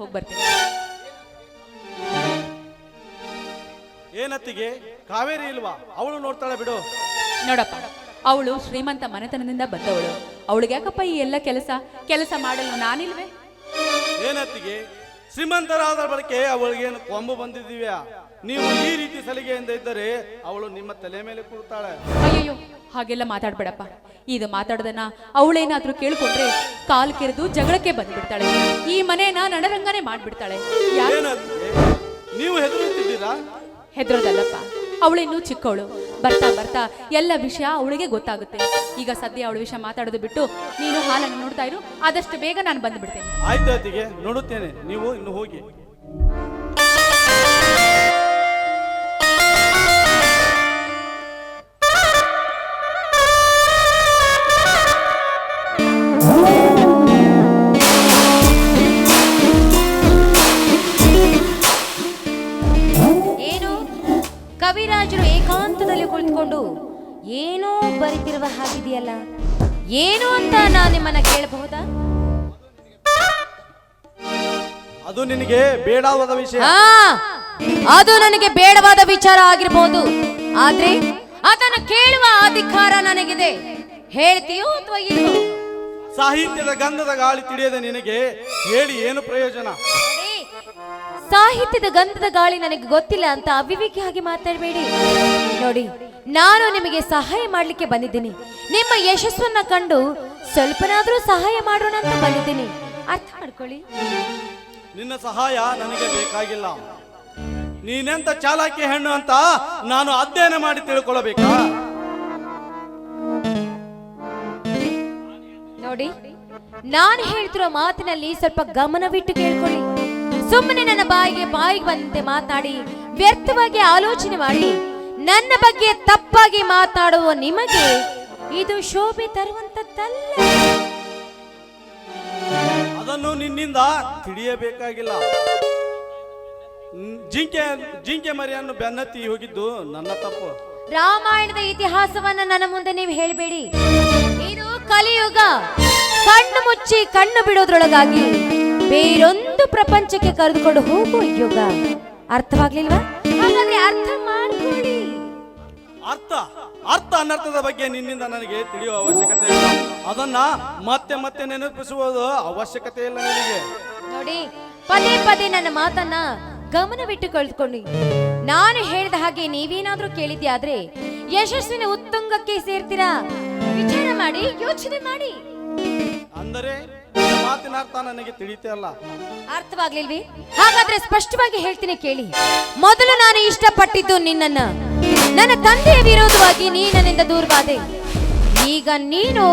ಹೋಗಿ ಬರ್ತೀನಿ ಏನತ್ತಿಗೆ? ಕಾವೇರಿ ಇಲ್ವಾ? ಅವಳು ನೋಡ್ತಾಳೆ ಬಿಡು. ನೋಡಪ್ಪ ಅವಳು ಶ್ರೀಮಂತ ಮನೆತನದಿಂದ ಬಂದವಳು. ಅವಳಿಗೆ ಯಾಕಪ್ಪ ಈ ಎಲ್ಲ ಕೆಲಸ? ಕೆಲಸ ಮಾಡಲು ನಾನಿಲ್ವೇ? ಏನತ್ತಿಗೆ? ಶ್ರೀಮಂತರಾದ ಬಳಕೆ ಅವಳಿಗೇನು ಕೊಂಬು ಬಂದಿದ್ದೀವ್ಯಾ? ನೀವು ಈ ಸಲಿಗೆಯಿಂದ ಇದ್ದರೆ ಅವಳು ನಿಮ್ಮ ತಲೆ ಮೇಲೆ ಕೂರ್ತಾಳೆ ಅಯ್ಯಯ್ಯೋ ಹಾಗೆಲ್ಲ ಮಾತಾಡ್ಬೇಡಪ್ಪ. ಇದು ಮಾತಾಡೋದನ್ನ ಅವಳೇನಾದ್ರೂ ಕೇಳ್ಕೊಂಡ್ರೆ ಕಾಲ್ ಕೆರೆದು ಜಗಳಕ್ಕೆ ಬಂದ್ಬಿಡ್ತಾಳೆ. ಈ ಮನೆಯನ್ನ ನಡರಂಗನೆ ಮಾಡ್ಬಿಡ್ತಾಳೆ. ನೀವು ಹೆದರುತ್ತಿದ್ದೀರಾ ಹೆದರೋದಲ್ಲಪ್ಪ. ಅವಳಿನ್ನೂ ಚಿಕ್ಕವಳು. ಬರ್ತಾ ಬರ್ತಾ ಎಲ್ಲ ವಿಷಯ ಅವಳಿಗೆ ಗೊತ್ತಾಗುತ್ತೆ. ಈಗ ಸದ್ಯ ಅವಳ ವಿಷಯ ಮಾತಾಡೋದು ಬಿಟ್ಟು ನೀನು ಹಾಲನ್ನು ನೋಡ್ತಾ ಇರು. ಆದಷ್ಟು ಬೇಗ ನಾನು ಬಂದ್ಬಿಡ್ತೇನೆ. ಆಯ್ತು ಅತ್ತಿಗೆ ನೋಡುತ್ತೇನೆ. ನೀವು ಇನ್ನು ಹೋಗಿ. ಹಾಗಿದೆಯಲ್ಲ ಏನು ಅಂತ ನಾನು ನಿಮ್ಮನ್ನ ಕೇಳಬಹುದಾ? ಅದು ನಿನಗೆ ಬೇಡವಾದ ವಿಷಯ. ಅದು ನನಗೆ ಬೇಡವಾದ ವಿಚಾರ ಆಗಿರಬಹುದು ಆದ್ರೆ ಅದನ್ನು ಕೇಳುವ ಅಧಿಕಾರ ನನಗಿದೆ. ಹೇಳ್ತೀಯೋ ಅಥವಾ ಇಲ್ವೋ? ಸಾಹಿತ್ಯದ ಗಂಧದ ಗಾಳಿ ತಿಳಿಯದ ನಿನಗೆ ಹೇಳಿ ಏನು ಪ್ರಯೋಜನ? ನೋಡಿ, ಸಾಹಿತ್ಯದ ಗಂಧದ ಗಾಳಿ ನನಗೆ ಗೊತ್ತಿಲ್ಲ ಅಂತ ಅವಿವೇಕಿಯಾಗಿ ಮಾತಾಡಬೇಡಿ. ನೋಡಿ ನಾನು ನಿಮಗೆ ಸಹಾಯ ಮಾಡಲಿಕ್ಕೆ ಬಂದಿದ್ದೀನಿ. ನಿಮ್ಮ ಯಶಸ್ಸನ್ನ ಕಂಡು ಸ್ವಲ್ಪನಾದ್ರೂ ಸಹಾಯ ಮಾಡೋಣ ಅಂತ ಬಂದಿದ್ದೀನಿ. ಅರ್ಥ ಮಾಡ್ಕೊಳ್ಳಿ. ನಿನ್ನ ಸಹಾಯ ನನಗೆ ಬೇಕಾಗಿಲ್ಲ. ನೀನೆಂತ ಚಾಲಾಕಿ ಹೆಣ್ಣು ಅಂತ ನಾನು ಅಧ್ಯಯನ ಮಾಡಿ ತಿಳ್ಕೊಳ್ಳಬೇಕಾ ನೋಡಿ ನಾನು ಹೇಳ್ತಿರೋ ಮಾತಿನಲ್ಲಿ ಸ್ವಲ್ಪ ಗಮನವಿಟ್ಟು ಕೇಳ್ಕೊಳ್ಳಿ. ಸುಮ್ಮನೆ ನನ್ನ ಬಾಯಿಗೆ ಬಾಯಿಗೆ ಬಂದಂತೆ ಮಾತನಾಡಿ ವ್ಯರ್ಥವಾಗಿ ಆಲೋಚನೆ ಮಾಡಿ. ನನ್ನ ಬಗ್ಗೆ ತಪ್ಪಾಗಿ ಮಾತಾಡುವ ನಿಮಗೆ ಇದು ಶೋಭೆ ತರುವಂತದ್ದಲ್ಲ. ಅದನ್ನು ನಿನ್ನಿಂದ ತಿಳಿಯಬೇಕಾಗಿಲ್ಲ. ಜಿಂಕೆ ಜಿಂಕೆ ಮರಿಯನ್ನು ಬೆನ್ನತ್ತಿ ಹೋಗಿದ್ದು ನನ್ನ ತಪ್ಪು. ರಾಮಾಯಣದ ಇತಿಹಾಸವನ್ನ ನನ್ನ ಮುಂದೆ ನೀವು ಹೇಳಬೇಡಿ. ಇದು ಕಲಿಯುಗ. ಕಣ್ಣು ಮುಚ್ಚಿ ಕಣ್ಣು ಬಿಡೋದ್ರೊಳಗಾಗಿ ಬೇರೊಂದು ಪ್ರಪಂಚಕ್ಕೆ ಕರೆದುಕೊಂಡು ಹೋಗುವ ಯುಗ. ಅರ್ಥವಾಗ್ಲಿಲ್ವಾ? ಹಾಗಾದ್ರೆ ಅರ್ಥ ಮಾಡ್ಕೊಳ್ಳಿ. ಅರ್ಥ ಅರ್ಥ ಅನರ್ಥದ ಬಗ್ಗೆ ನಿನ್ನಿಂದ ನನಗೆ ತಿಳಿಯುವ ಅವಶ್ಯಕತೆ ಇಲ್ಲ. ಅದನ್ನ ಮತ್ತೆ ಮತ್ತೆ ನೆನಪಿಸುವುದು ಅವಶ್ಯಕತೆ ಇಲ್ಲ ನನಗೆ. ನೋಡಿ ಪದೇ ಪದೇ ನನ್ನ ಮಾತನ್ನ ಗಮನವಿಟ್ಟು ಕಳೆದುಕೊಂಡು ನಾನು ಹೇಳಿದ ಹಾಗೆ ನೀವೇನಾದ್ರೂ ಕೇಳಿದ್ಯಾದ್ರೆ ಯಶಸ್ವಿನ ಉತ್ತುಂಗಕ್ಕೆ ಸೇರ್ತೀರಾ? ವಿಚಾರ ಮಾಡಿ ಯೋಚನೆ ಮಾಡಿ. ಅಂದರೆ ನಿನ್ನ ಮಾತಿನ ಅರ್ಥ ನನಗೆ ತಿಳಿತೇ ಅಲ್ಲ. ಅರ್ಥವಾಗ್ಲಿಲ್ವಿ? ಹಾಗಾದ್ರೆ ಸ್ಪಷ್ಟವಾಗಿ ಹೇಳ್ತೀನಿ ಕೇಳಿ. ಮೊದಲು ನಾನು ಇಷ್ಟಪಟ್ಟಿದ್ದು ನಿನ್ನನ್ನ. ನನ್ನ ತಂದೆಯ ವಿರೋಧವಾಗಿ ನೀ ನನ್ನಿಂದ ದೂರವಾದೆ ಈಗ ನೀನು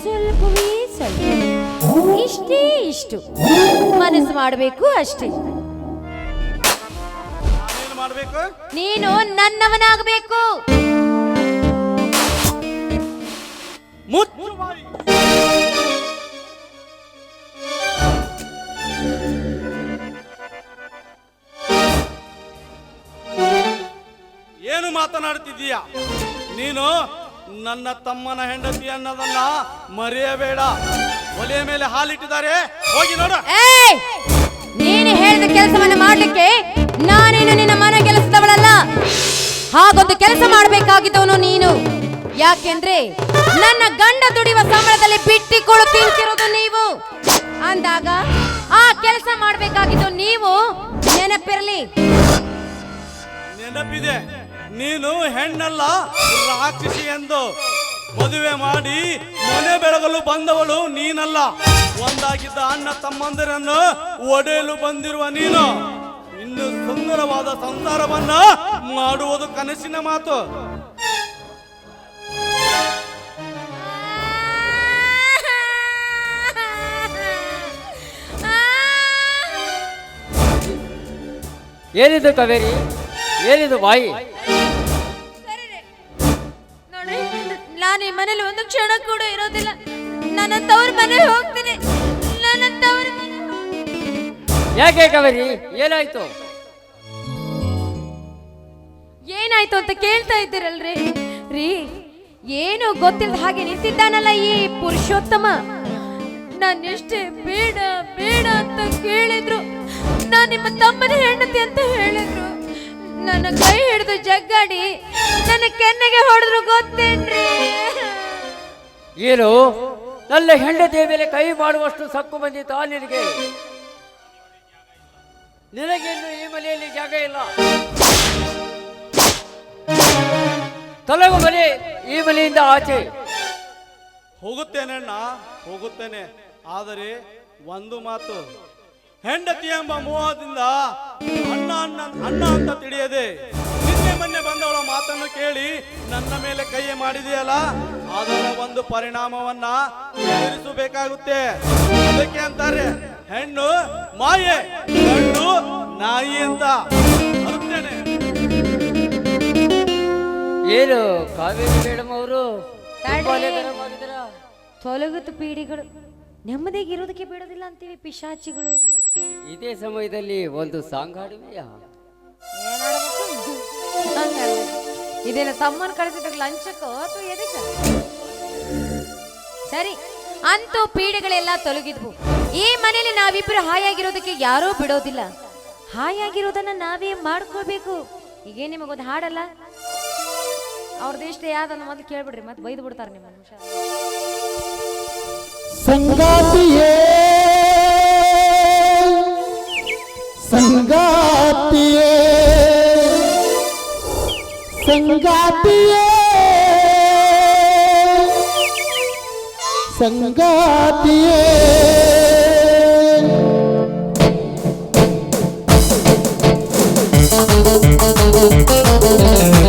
ಸ್ವಲ್ಪವೇ ಸ್ವಲ್ಪ ಇಷ್ಟೇ ಇಷ್ಟು. ಮನಸ್ಸು ಮಾಡಬೇಕು ಅಷ್ಟೇ. ಮಾಡ್ಬೇಕು? ನೀನು ನನ್ನವನಾಗಬೇಕು. ಏನು ಮಾತನಾಡುತ್ತಿದ್ದೀಯ ನೀನು ನನ್ನ ತಮ್ಮನ ಹೆಂಡತಿ ಅನ್ನೋದನ್ನ ಮರೆಯಬೇಡ. ಒಲೆಯ ಮೇಲೆ ಹಾಲಿಟ್ಟಿದ್ದಾರೆ. ಹೋಗಿ ನೋಡು! ನೀನು ಹೇಳಿದ ಕೆಲಸವನ್ನು ಮಾಡಲಿಕ್ಕೆ ನಾನೇನು ನಿನ್ನ ಮನೆ ಕೆಲಸದವಳಲ್ಲ? ಹಾಗೊಂದು ಕೆಲಸ ಮಾಡಬೇಕಾಗಿದ್ದವನು ನೀನು. ಯಾಕೆಂದ್ರೆ ನನ್ನ ಗಂಡ ದುಡಿಯುವ ಸಂಬಳದಲ್ಲಿ ಬಿಟ್ಟಿಕೊಳ್ಳು ತಿಂತಿರೋದು ನೀವು. ಅಂದಾಗ ಆ ಕೆಲಸ ಮಾಡಬೇಕಾಗಿದ್ದು ನೀವು ನೆನಪಿರಲಿ. ನೆನಪಿದೆ. ನೀನು ಹೆಣ್ಣಲ್ಲ, ರಾಕ್ಷಸಿ ಎಂದು ಮದುವೆ ಮಾಡಿ ಮನೆ ಬೆಳಗಲು ಬಂದವಳು ನೀನಲ್ಲ. ಒಂದಾಗಿದ್ದ ಅಣ್ಣ ತಮ್ಮಂದಿರನ್ನು ಒಡೆಯಲು ಬಂದಿರುವ ನೀನು. ಇನ್ನು ಸುಂದರವಾದ ಸಂಸಾರವನ್ನ ಮಾಡುವುದು ಕನಸಿನ ಮಾತು. ಏನಿದು ಕಾವೇರಿ? ಏನಿದು ಬಾಯಿ? ನಾನು ಈ ಮನೇಲಿ ಒಂದು ಕ್ಷಣ ಕೂಡ ಇರೋದಿಲ್ಲ. ನನ್ನ ತವ್ರ ಮನೆ ಹೋಗ್ತೀನಿ ನನ್ನ ತವ್ರ ಯಾಕೆ ಕಾವೇರಿ? ಏನಾಯ್ತು? ಏನಾಯ್ತು ಅಂತ ಕೇಳ್ತಾ ಇದ್ದೀರಲ್ರಿ? ರೀ ಏನು ಗೊತ್ತಿಲ್ಲದ ಹಾಗೆ ನಿಂತಿದ್ದಾನಲ್ಲ ಈ ಪುರುಷೋತ್ತಮ. ನಾನು ಎಷ್ಟೇ ಬೇಡ ಬೇಡ ಅಂತ ಕೇಳಿದ್ರು. ನಾನು ನಿಮ್ಮ ತಮ್ಮನ ಹೆಂಡತಿ ಅಂತ ಹೇಳಿದ್ರು. ನನ್ನ ಕೈ ಹಿಡಿದು ಜಗ್ಗಡಿ ನನ್ನ ಕೆನ್ನೆಗೆ ಹೊಡೆದ್ರು ಗೊತ್ತೇನ್ರಿ? ಏನು? ನನ್ನ ಹೆಂಡತಿಯ ಮೇಲೆ ಕೈ ಮಾಡುವಷ್ಟು ಸಕ್ಕು ಬಂದಿತ್ತು ನಿನಗೆ? ನಿನಗಿನ್ನು ಈ ಮನೆಯಲ್ಲಿ ಜಾಗ ಇಲ್ಲ. ತೊಲಗು ಮನೆ ಈ ಮನೆಯಿಂದ ಆಚೆ. ಹೋಗುತ್ತೇನೆ ಅಣ್ಣ ಹೋಗುತ್ತೇನೆ. ಆದರೆ ಒಂದು ಮಾತು ಹೆಂಡತಿ ಎಂಬ ಮೋಹದಿಂದ ಅಣ್ಣ ಅಣ್ಣ ಅಣ್ಣ ಅಂತ ತಿಳಿಯದೆ ನಿನ್ನೆ ಮೊನ್ನೆ ಬಂದವಳ ಮಾತನ್ನು ಕೇಳಿ ನನ್ನ ಮೇಲೆ ಕೈ ಮಾಡಿದೆಯಲ್ಲ? ಅದರ ಒಂದು ಪರಿಣಾಮವನ್ನ ಎದುರಿಸಬೇಕಾಗುತ್ತೆ. ಅದಕ್ಕೆ ಅಂತಾರೆ ಹೆಣ್ಣು ಮಾಯೆ ಗಂಡು ನಾಯಿ ಅಂತ. ಏನು ಕಾವೇರಿ ಮೇಡಮ್ ಅವರು ತಡಿ. ಪೀಡಿಗಳು ನೆಮ್ಮದಿಗೆ ಇರೋದಕ್ಕೆ ಪೀಡಿಗಳು. ನೆಮ್ಮದಿಗಿರೋದಕ್ಕೆ ಬಿಡೋದಿಲ್ಲ ಅಂತೀವಿ ಪಿಶಾಚಿಗಳು. ಇದೇ ಸಮಯದಲ್ಲಿ ಒಂದು ಸಾಂಗ್ ಹಾಡುವೆಯಾ. ಇದೇನ ತಮ್ಮನ್ ಕಳಿಸಿದಾಗ ಲಂಚಕ್ಕೋ ಅಥವಾ ಎದಕ್ಕ? ಸರಿ ಅಂತೂ ಪೀಡೆಗಳೆಲ್ಲ ತೊಲಗಿದ್ವು. ಈ ಮನೇಲಿ ನಾವಿಬ್ರು ಹಾಯಾಗಿರೋದಕ್ಕೆ ಯಾರೂ ಬಿಡೋದಿಲ್ಲ. ಹಾಯಾಗಿರೋದನ್ನ ನಾವೇ ಮಾಡ್ಕೋಬೇಕು ಈಗೇ ನಿಮಗೊಂದು ಹಾಡಲ್ಲ? ಅವ್ರದ್ದು ಇಷ್ಟ ಯಾವ್ದನ್ನ ಮೊದಲು ಕೇಳ್ಬಿಡ್ರಿ ಮತ್ತೆ ಬೈದು ಬಿಡ್ತಾರೆ ನಿಮ್ಮ ಸಂಗಾತಿಯೇ ಸಂಗಾತಿಯೇ ಸಂಗಾತಿಯೇ ನಗುವ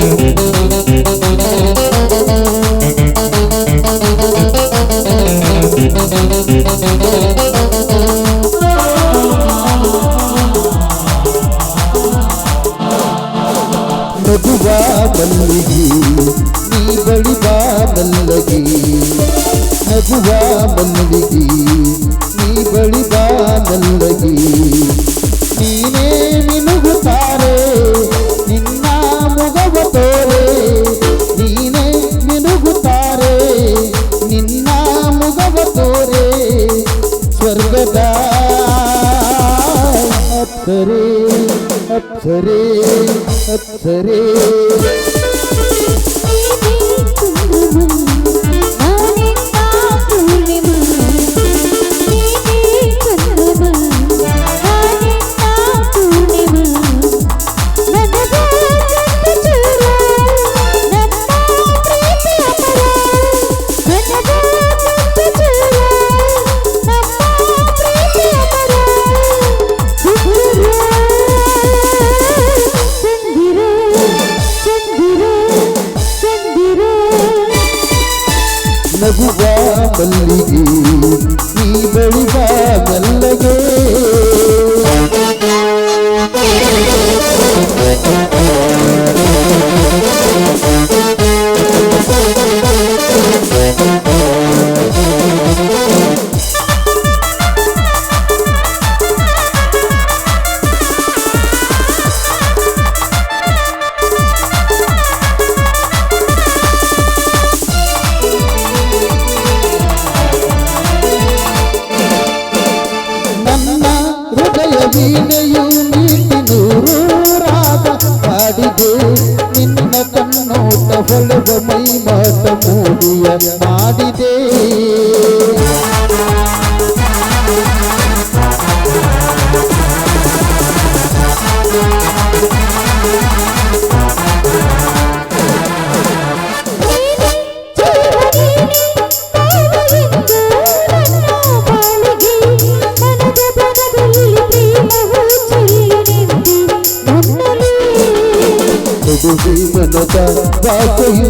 ಬಾಕೆಯು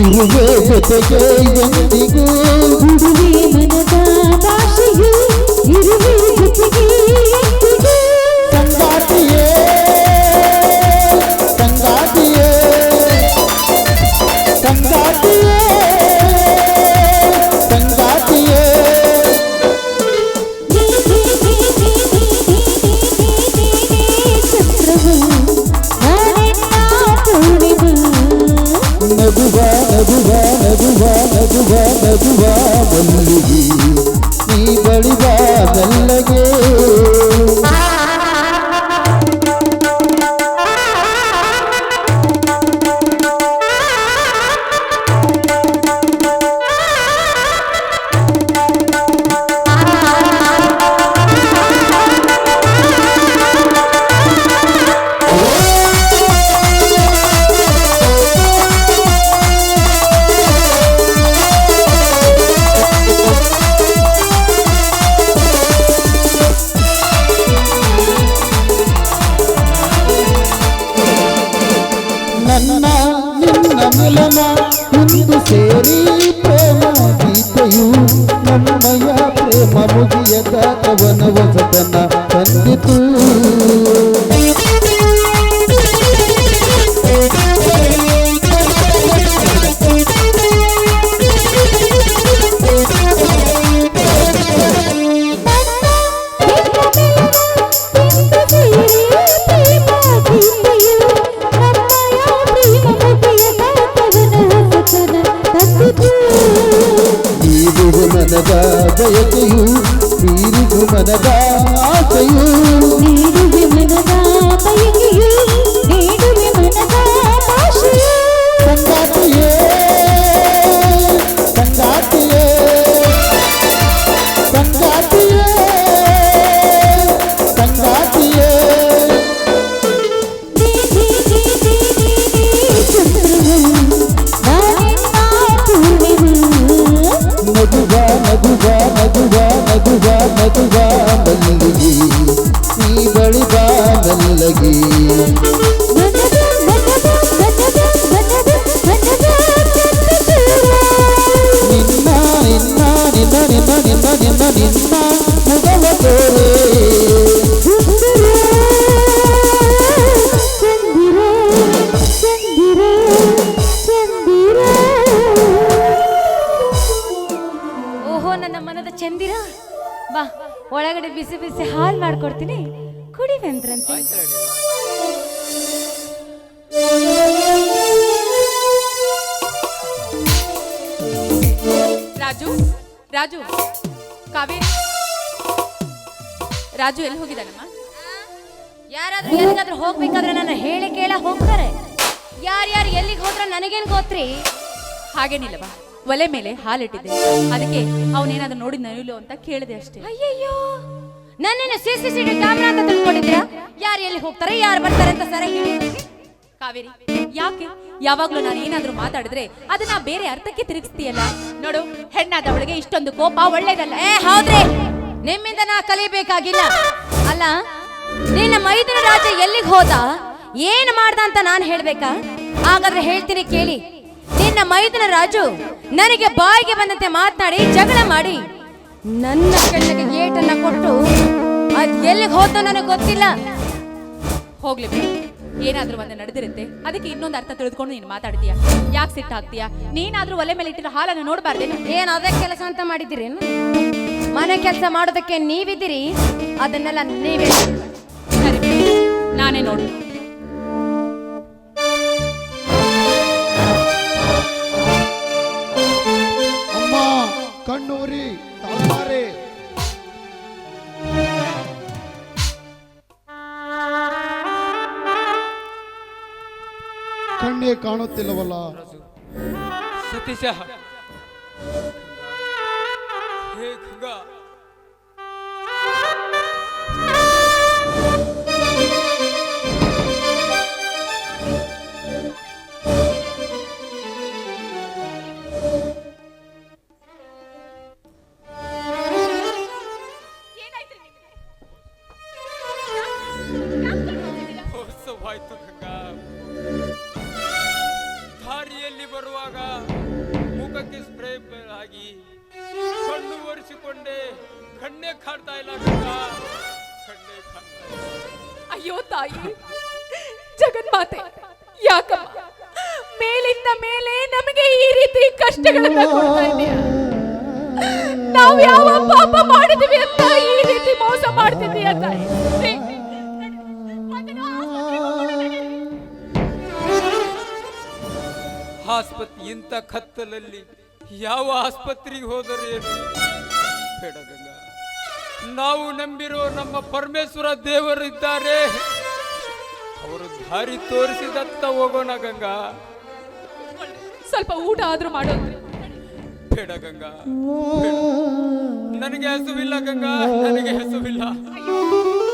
ಇರುವೆ ಜೊತೆಗೆ ಎಂದಿಗೂ ಸಂಗಾತಿಯೇ తల్లి ಮಾನವನ ವಸತನ ಬಿಸಿ ಹಾಲು ಮಾಡ್ಕೊಡ್ತೀನಿ. ಕುಡಿವೆಂದ್ರಂತೆ ರಾಜು ರಾಜು ಕಾವೇರಿ. ರಾಜು ಎಲ್ಲಿ ಹೋಗಿದ್ದಾನಮ್ಮ? ಯಾರಾದ್ರೂ ಎಲ್ಲಿಗಾದ್ರೂ ಹೋಗ್ಬೇಕಾದ್ರೆ ನನ್ನ ಹೇಳಿ ಕೇಳ ಹೋಗ್ತಾರೆ. ಯಾರ್ಯಾರು ಎಲ್ಲಿಗೆ ಹೋದ್ರೆ ನನಗೇನು ಗೊತ್ತ್ರಿ? ಹಾಗೇನಿಲ್ಲವಾ ಒಲೆ ಮೇಲೆ ಹಾಲಿಟ್ಟಿದ್ದೆ. ಅದಕ್ಕೆ ಅವನೇನಾದ್ರೂ ನೋಡಿ ನನಿಲು ಅಂತ ಕೇಳಿದೆ ಅಷ್ಟೇ. ಅಯ್ಯಯ್ಯೋ! ನನ್ನೇನು C C C T camera ಅಂತ ತಿಳ್ಕೊಂಡಿದ್ದೀರಾ? ಯಾರು ಎಲ್ಲಿ ಹೋಗ್ತಾರೆ, ಯಾರು ಬರ್ತಾರೆ ಅಂತ ಸರ ಹೇಳಿ. ಕಾವೇರಿ, ಯಾಕೆ? ಯಾವಾಗ್ಲೂ ನಾನು ಏನಾದ್ರೂ ಮಾತಾಡಿದ್ರೆ ಅದನ್ನ ಬೇರೆ ಅರ್ಥಕ್ಕೆ ತಿರುಗಿಸ್ತೀಯಲ್ಲ. ನೋಡು, ಹೆಣ್ಣಾದವಳಿಗೆ ಇಷ್ಟೊಂದು ಕೋಪ ಒಳ್ಳೇದಲ್ಲ. ಏ, ಹೌದ್ರೆ. ನಿಮ್ಮಿಂದ ನಾ ಕಲಿಬೇಕಾಗಿಲ್ಲ. ಅಲ್ಲ, ನಿನ್ನ ಮೈದನ ರಾಜ ಎಲ್ಲಿಗೆ ಹೋದ? ಏನ್ ಮಾಡ್ದ ಅಂತ ನಾನು ಹೇಳ್ಬೇಕಾ? ಹಾಗಾದ್ರೆ ಹೇಳ್ತೀನಿ ಕೇಳಿ. ನಿನ್ನ ಮೈದನ ರಾಜು ನನಗೆ ಬಾಯಿಗೆ ಬಂದಂತೆ ಮಾತನಾಡಿ, ಜಗಳ ಮಾಡಿ, ನನ್ನ ಕಣ್ಣಿಗೆ ಏಟನ್ನ ಕೊಟ್ಟು ಅದ್ ಎಲ್ಲಿಗೆ ಹೋದ ನನಗೆ ಗೊತ್ತಿಲ್ಲ. ಹೋಗ್ಲಿ ಬಿಡು. ಏನಾದ್ರೂ ಒಂದು ನಡೆದಿರುತ್ತೆ. ಅದಕ್ಕೆ ಇನ್ನೊಂದು ಅರ್ಥ ತಿಳಿದುಕೊಂಡು ನೀನು ಮಾತಾಡ್ತೀಯ. ಯಾಕೆ ಸಿಟ್ಟು ಹಾಕ್ತೀಯ? ನೀನಾದ್ರೂ ಒಲೆ ಮೇಲೆ ಇಟ್ಟಿರೋ ಹಾಲನ್ನು ನೋಡಬಾರ್ದೇನು ಏನ್ ಅದೇ ಕೆಲಸ ಅಂತ ಮಾಡಿದಿರೇನು ಮನೆ ಕೆಲಸ ಮಾಡೋದಕ್ಕೆ ನೀವಿದ್ದೀರಿ. ಅದನ್ನೆಲ್ಲ ನೀವೇ ಸರಿ ಬಿಡು. ನಾನೇ ನೋಡು ಕಣ್ಣೇ ಕಾಣುತ್ತಿಲ್ಲವಲ್ಲ. ಸತೀಶ. ತಾಯಿ. ಜಗನ್ಮಾತೆ, ಯಾಕಮ್ಮ? ಮೇಲಿಂದ ಮೇಲೆ ನಮಗೆ ಈ ರೀತಿ ಕಷ್ಟಗಳನ್ನ ಕೊಡ್ತಾ ನಾವು ಯಾವ ಪಾಪ ಮಾಡಿದ್ವಿ ಅಂತ ಈ ರೀತಿ ಮೋಸ ಮಾಡ್ತಿದ್ದೀಯ ತಾಯಿ? ಆಸ್ಪತ್ರೆ ಇಂಥ ಕತ್ತಲಲ್ಲಿ ಯಾವ ಆಸ್ಪತ್ರೆಗೆ ಹೋದರೆ? ನಾವು ನಂಬಿರೋ ನಮ್ಮ ಪರಮೇಶ್ವರ ದೇವರಿದ್ದಾರೆ. ಅವರು ದಾರಿ ತೋರಿಸಿದತ್ತ ಹೋಗೋಣ ಗಂಗಾ. ಸ್ವಲ್ಪ ಊಟ ಆದ್ರೂ ಮಾಡೋದು ಬೇಡ ಗಂಗಾ ಬೇಡ. ನನಗೆ ಹಸುವಿಲ್ಲ ಗಂಗಾ ನನಗೆ ಹಸುವಿಲ್ಲ. ಬೇಡ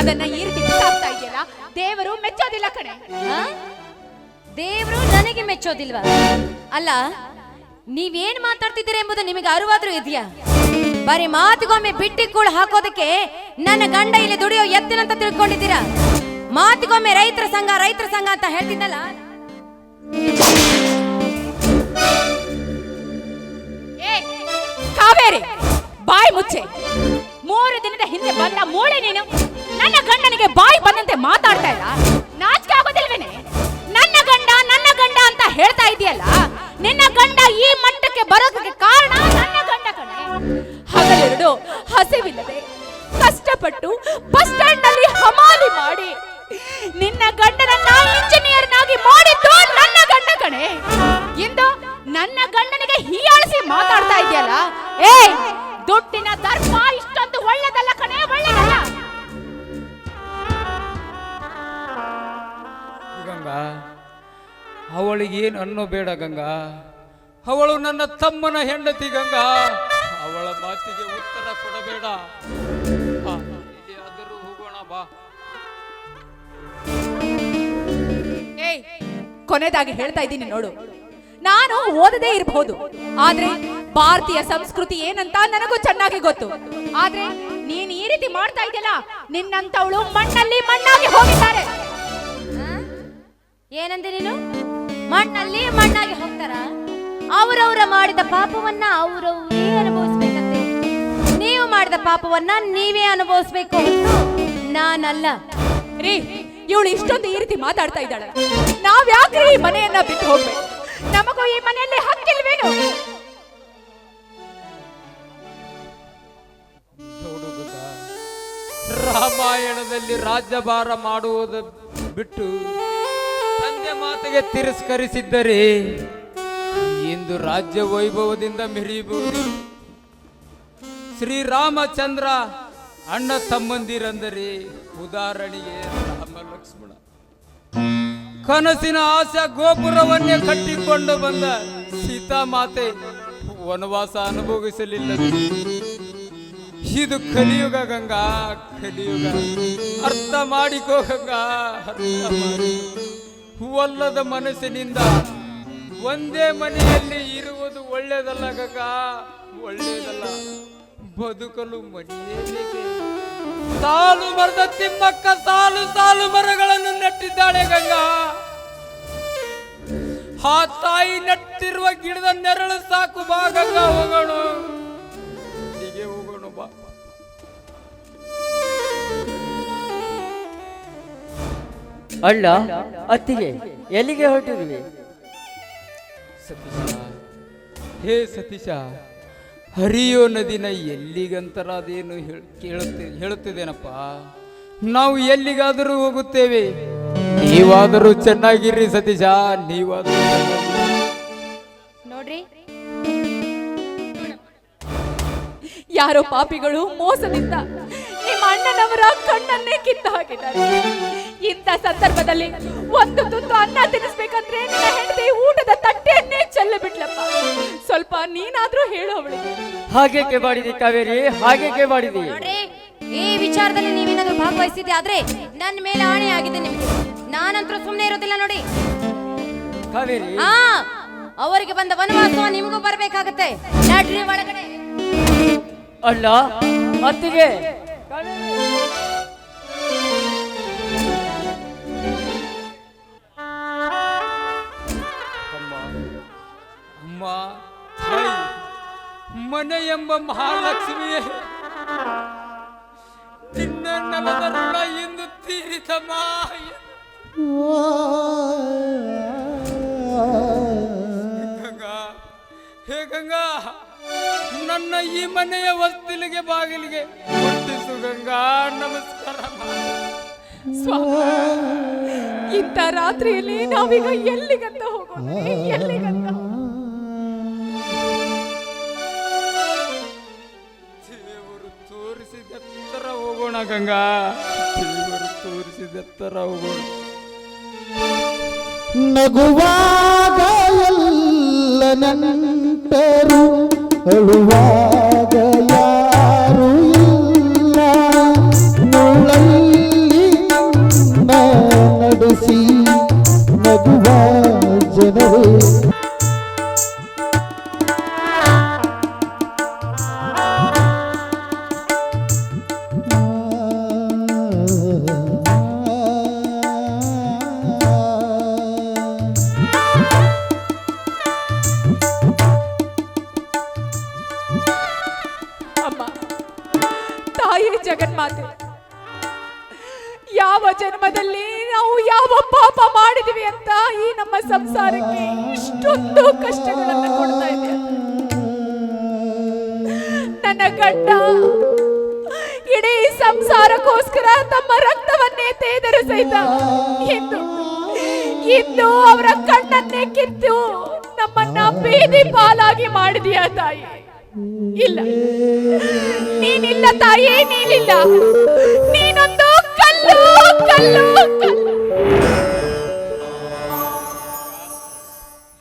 ಅದನ್ನ ಈ ರೀತಿ ಬಿಸಾಕ್ತಾ ಇದೆಯಲ್ಲ? ದೇವರು ಮೆಚ್ಚೋದಿಲ್ಲ ಕಣೆ. ದೇವರು ನನಗೆ ಮೆಚ್ಚೋದಿಲ್ವಾ? ಅಲ್ಲ ನೀವೇನ್ ಮಾತಾಡ್ತಿದ್ದೀರಾ ಎಂಬುದು ನಿಮಗೆ ಅರಿವಾದ್ರೂ ಇದೆಯಾ? ಬರೀ ಮಾತಿಗೊಮ್ಮೆ ಬಿಟ್ಟಿ ಕೂಳು ಹಾಕೋದಕ್ಕೆ ನನ್ನ ಗಂಡ ಇಲ್ಲಿ ದುಡಿಯೋ ಎತ್ತಿನಂತ ತಿಳ್ಕೊಂಡಿದ್ದೀರಾ? ಮಾತಿಗೊಮ್ಮೆ ರೈತರ ಸಂಘ ರೈತರ ಸಂಘ ಅಂತ ಹೇಳ್ತಿದ್ದಲ್ಲ? ಕಾವೇರಿ ಬಾಯಿ ಮುಚ್ಚೆ. ಮೂರು ದಿನದ ಹಿಂದೆ ಬಂದ ಮೂಳೆ ನೀನು ನನ್ನ ಗಂಡನಿಗೆ ಬಾಯಿ ಬಂದಂತೆ ಮಾತಾಡ್ತಾ ಇಲ್ಲ ನಾಚಿಕೆ ಆಗೋದಿಲ್ವೇನೆ? ನನ್ನ ಗಂಡ ನನ್ನ ಗಂಡ ಅಂತ ಹೇಳ್ತಾ ಇದೆಯಲ್ಲ? ನಿನ್ನ ಗಂಡ ಈ ಮಟ್ಟಕ್ಕೆ ಬರೋದಕ್ಕೆ ಕಾರಣ ನನ್ನ ಗಂಡ ಕಣೆ. ಹಗಲಿರುಳು ಹಸಿವಿಲ್ಲದೆ ಕಷ್ಟಪಟ್ಟು ಬಸ್ ಸ್ಟ್ಯಾಂಡ್ನಲ್ಲಿ ಹಮಾಲಿ ಅವಳಿಗೇನು ಬೇಡ ಗಂಗಾ. ಅವಳು ನನ್ನ ತಮ್ಮನ ಹೆಂಡತಿ ಗಂಗಾ. ಅವಳ ಮಾತಿಗೆ ಉತ್ತರ ಕೊಡಬೇಡ. ಹೋಗೋಣ ಬಾ. ಏಯ್ ಕೊನೆದಾಗಿ ಹೇಳ್ತಾ ಇದ್ದೀನಿ ನೋಡು. ನಾನು ಓದದೇ ಇರಬಹುದು ಆದ್ರೆ ಭಾರತೀಯ ಸಂಸ್ಕೃತಿ ಏನಂತ ನನಗೂ ಚೆನ್ನಾಗಿ ಗೊತ್ತು. ಆದ್ರೆ ನೀನ್ ಈ ರೀತಿ ಮಾಡ್ತಾ ಇದೆಯಲ್ಲ ನಿನ್ನಂತವಳು ಮಣ್ಣಲ್ಲಿ ಮಣ್ಣಾಗಿ ಹೋಗಿದ್ದಾರೆ? ಏನಂದೆ ನೀನು? ಮಣ್ಣಲ್ಲಿ ಮಣ್ಣಾಗಿ ಹೋಗ್ತಾರ. ಅವರವರ ಮಾಡಿದ ಪಾಪವನ್ನ ಅವರವರೇ ಅನುಭವಿಸ್ಬೇಕಂತೆ. ನೀವು ಮಾಡಿದ ಪಾಪವನ್ನ ನೀವೇ ಅನುಭವಿಸ್ಬೇಕು ಹೊರ್ತು ನಾನಲ್ಲ. ರೀ ಇವಳು ಇಷ್ಟೊಂದು ಈ ರೀತಿ ಮಾತಾಡ್ತಾ ಇದ್ದಾಳೆ. ನಾವ್ ಯಾಕ್ರಿ ಈ ಮನೆಯನ್ನ ಬಿಟ್ಟು ಹೋಗ್ಬೇಕು? ನಮಗೂ ಈ ಮನೆಯಲ್ಲಿ ಹಕ್ಕಿಲ್ವೇನು? ರಾಮಾಯಣದಲ್ಲಿ ರಾಜ್ಯಭಾರ ಮಾಡುವುದು ಬಿಟ್ಟು ತಂದೆ ಮಾತಿಗೆ ತಿರಸ್ಕರಿಸಿದ್ದರೆ ಇಂದು ರಾಜ್ಯ ವೈಭವದಿಂದ ಮೆರೆಯಬಹುದು. ಶ್ರೀರಾಮಚಂದ್ರ ಅಣ್ಣ ತಮ್ಮಂದಿರಂದರೆ ಉದಾಹರಣೆಗೆ ರಾಮ ಲಕ್ಷ್ಮಣ. ಕನಸಿನ ಆಸೆ ಗೋಪುರವನ್ನೇ ಕಟ್ಟಿಕೊಂಡು ಬಂದ ಸೀತಾಮಾತೆ ವನವಾಸ ಅನುಭವಿಸಲಿಲ್ಲ ಇದು ಕಲಿಯುಗ ಗಂಗಾ, ಕಲಿಯುಗ. ಅರ್ಥ ಮಾಡಿಕೋ ಗಂಗಾ, ಅರ್ಥ ಮಾಡಿ. ಒಲ್ಲದ ಮನಸ್ಸಿನಿಂದ ಒಂದೇ ಮನೆಯಲ್ಲಿ ಇರುವುದು ಒಳ್ಳೇದಲ್ಲ ಗಗ? ಒಳ್ಳೇದಲ್ಲ ಬದುಕಲು ಮನೆಯೇ ಸಾಲು ಮರದ ತಿಮ್ಮಕ್ಕ ಸಾಲು ಸಾಲು ಮರಗಳನ್ನು ನೆಟ್ಟಿದ್ದಾಳೆ ಗಂಗಾ. ಆ ತಾಯಿ ನೆಟ್ಟಿರುವ ಗಿಡದ ನೆರಳು ಸಾಕು ಬಾ ಗಂಗಾ ಹೋಗೋಣ. ಅಲ್ಲ ಅತ್ತಿಗೆ ಎಲ್ಲಿಗೆ ಹೊರಟಿದ್ವಿ ಸತೀಶ ಹೇ ಸತೀಶ ಹರಿಯೋ ನದಿನ ಎಲ್ಲಿಗಂತರ ಅದೇನು ಕೇಳುತ್ತೆ ಹೇಳುತ್ತಿದ್ದೇನಪ್ಪ? ನಾವು ಎಲ್ಲಿಗಾದರೂ ಹೋಗುತ್ತೇವೆ. ನೀವಾದರೂ ಚೆನ್ನಾಗಿರ್ರಿ ಸತೀಶ ನೀವಾದರೂ. ನೋಡ್ರಿ. ಯಾರೋ ಪಾಪಿಗಳು ಮೋಸದಿಂದ ಅಣ್ಣನವರ ಕಣ್ಣನ್ನೇ ಕಿತ್ತು ಹಾಕಿದ್ದಾರೆ. ಇಂಥ ಸಂದರ್ಭದಲ್ಲಿ ಒಂದು ತುತ್ತು ಅನ್ನ ತಿನ್ನಿಸ್ಬೇಕಂದ್ರೆ ನಿನ್ನ ಹೆಂಡತಿ ಊಟದ ತಟ್ಟೆಯನ್ನೇ ಚೆಲ್ಲ ಬಿಟ್ಲಪ್ಪ. ಸ್ವಲ್ಪ ನೀನಾದ್ರೂ ಹೇಳು ಅವಳಿಗೆ. ಹಾಗೇಕೆ ಮಾಡಿದಿ ಕಾವೇರಿ ಹಾಗೇಕೆ ಮಾಡಿದಿ ನೋಡ್ರಿ ಈ ವಿಚಾರದಲ್ಲಿ ನೀವೇನಾದ್ರೂ ಭಾಗವಹಿಸಿದ್ದೆ ಆದ್ರೆ ನನ್ನ ಮೇಲೆ ಆಣೆ ಆಗಿದೆ ನಿಮಗೆ. ನಾನಂತರೂ ಸುಮ್ಮನೆ ಇರೋದಿಲ್ಲ ನೋಡಿ. ಕಾವೇರಿ. ಆ ಅವರಿಗೆ ಬಂದ ವನವಾಸ ನಿಮಗೂ ಬರ್ಬೇಕಾಗತ್ತೆ. ನಡ್ರಿ ಒಳಗಡೆ. ಅಲ್ಲ ಅತ್ತಿಗೆ. ಅಮ್ಮ ಮನೆ ಎಂಬ ಮಹಾಲಕ್ಷ್ಮಿಯೇ ನಿನ್ನ ನೆಲದ ಋಣ ಎಂದು ತೀರಿತಮ್ಮ ಗಂಗಾ, ಹೇ ಗಂಗಾ, ನನ್ನ ಈ ಮನೆಯ ವಸ್ತಿಲಿಗೆ ಬಾಗಿಲಿಗೆ ಗಂಗಾ ನಮಸ್ಕಾರ. ಸ್ವಾಮಿ ಇಂಥ ರಾತ್ರಿಯಲ್ಲಿ ನಾವೀಗ ಎಲ್ಲಿಗಂತ ಹೋಗೋಣ ಎಲ್ಲಿಗಂತ ದೇವರು ತೋರಿಸಿದೆತ್ತರ ಹೋಗೋಣ ಗಂಗಾ. ದೇವರು ತೋರಿಸಿದೆತ್ತರ ಹೋಗೋಣ. ನಗುವಾಗ ಎಲ್ಲ ನೆಂಟರು ಅಳುವಾಗ ಯಾವ ಜನ್ಮದಲ್ಲಿ ನಾವು ಯಾವ ಪಾಪ ಮಾಡಿದ್ವಿ ಅಂತ ಈ ನಮ್ಮ ಸಂಸಾರಕ್ಕೆ ಇಷ್ಟೊಂದು ಕಷ್ಟಗಳನ್ನು ಕೊಡ್ತಾ ಇದೆ. ನನ್ನ ಗಂಡ, ಇಡೀ ಸಂಸಾರಕ್ಕೋಸ್ಕರ ತಮ್ಮ ರಕ್ತವನ್ನೇ ತೇದರು ಸಹಿತ ಇಂದು ಇಂದು ಅವರ ಕಣ್ಣನ್ನೇ ಕಿತ್ತು ನಮ್ಮನ್ನ ಬೀದಿ ಪಾಲಾಗಿ ಮಾಡಿದೀಯ ತಾಯಿ? ಇಲ್ಲ. ನೀನಿಲ್ಲ ತಾಯಿ, ನೀನಿಲ್ಲ. ನೀನೊಂದು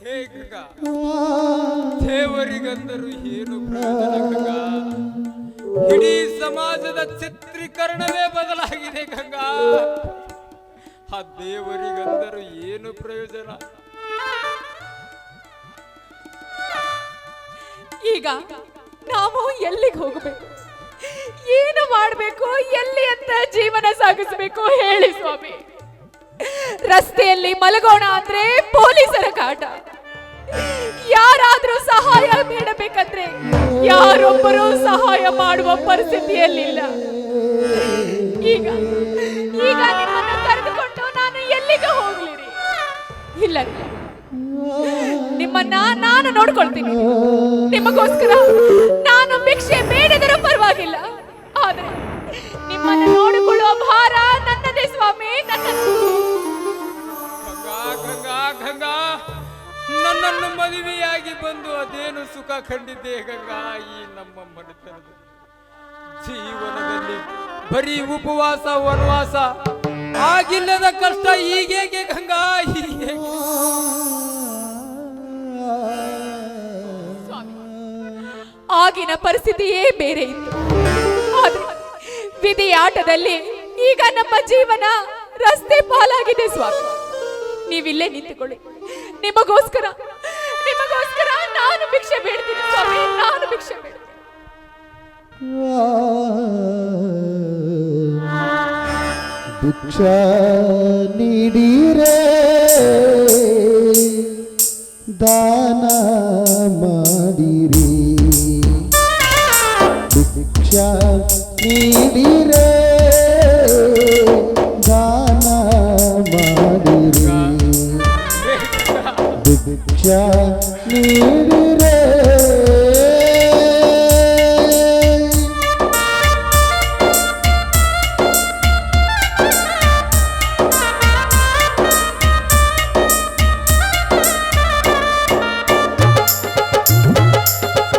ಹೇ ಗಂಗಾ ದೇವರಿಗಂದರು ಏನು ಪ್ರಯೋಜನ ಇಡೀ ಸಮಾಜದ ಚಿತ್ರೀಕರಣವೇ ಬದಲಾಗಿದೆ ಗಂಗಾ ಆ ದೇವರಿಗಂದರು ಏನು ಪ್ರಯೋಜನ ಈಗ ನಾವು ಎಲ್ಲಿಗೆ ಹೋಗಬೇಕು? ಏನು ಮಾಡಬೇಕು, ಎಲ್ಲಿ ಅಂತ ಜೀವನ ಸಾಗಿಸಬೇಕು ಹೇಳಿ ಸ್ವಾಮಿ. ರಸ್ತೆಯಲ್ಲಿ ಮಲಗೋಣ ಅಂದ್ರೆ ಪೊಲೀಸರ ಕಾಟ. ಯಾರಾದ್ರೂ ಸಹಾಯ ಬೇಡಬೇಕಂದ್ರೆ ಯಾರೊಬ್ಬರೂ ಸಹಾಯ ಮಾಡುವ ಪರಿಸ್ಥಿತಿಯಲ್ಲಿಲ್ಲ ಈಗ ಈಗ ನಿಮ್ಮನ್ನ ಕರೆದುಕೊಂಡು ನಾನು ಎಲ್ಲಿಗೆ ಹೋಗ್ಲಿರಿ? ಇಲ್ಲ. ನಿಮ್ಮನ್ನ ನಾನು ನೋಡ್ಕೊಳ್ತೀನಿ. ನಿಮಗೋಸ್ಕರ ನಾನು ಭಿಕ್ಷೆ ಬೇಡದರೂ ಪರವಾಗಿಲ್ಲ. ಮದುವೆಯಾಗಿ ಬಂದು ಅದೇನು ಸುಖ ಕಂಡಿದ್ದೆ ಗಂಗಾ ಈ ನಮ್ಮ ಮನೆತನದ ಜೀವನದಲ್ಲಿ? ಬರೀ ಉಪವಾಸ, ವನವಾಸ ಆಗಿಲ್ಲದ ಕಷ್ಟ ಈಗೇಗೆ ಗಂಗಾ ಹೀಗೆ ಆಗಿನ ಪರಿಸ್ಥಿತಿಯೇ ಬೇರೆ ಇತ್ತು. ವಿಧಿಯಾಟದಲ್ಲಿ ಈಗ ನಮ್ಮ ಜೀವನ ರಸ್ತೆ ಪಾಲಾಗಿದೆ ಸ್ವಾಮಿ. ನೀವಿಲ್ಲೇ ನಿಂತುಕೊಳ್ಳಿ. ನಿಮಗೋಸ್ಕರ ನಿಮಗೋಸ್ಕರ ನಾನು ಭಿಕ್ಷೆ ಬೇಡ್ತೀನಿ ಸ್ವಾಮಿ ನಾನು ಭಿಕ್ಷೆ ಬೇಡ್ತೀನಿ. ಭಿಕ್ಷಾ ನೀಡಿರೆ ದಾನ ಮಾಡಿರಿ. ಭಿಕ್ಷಾ ನೀಡಿರೆ ದಾನ ಮಾಡಿರಿ. ಭಿಕ್ಷಾ ನೀಡಿರೆ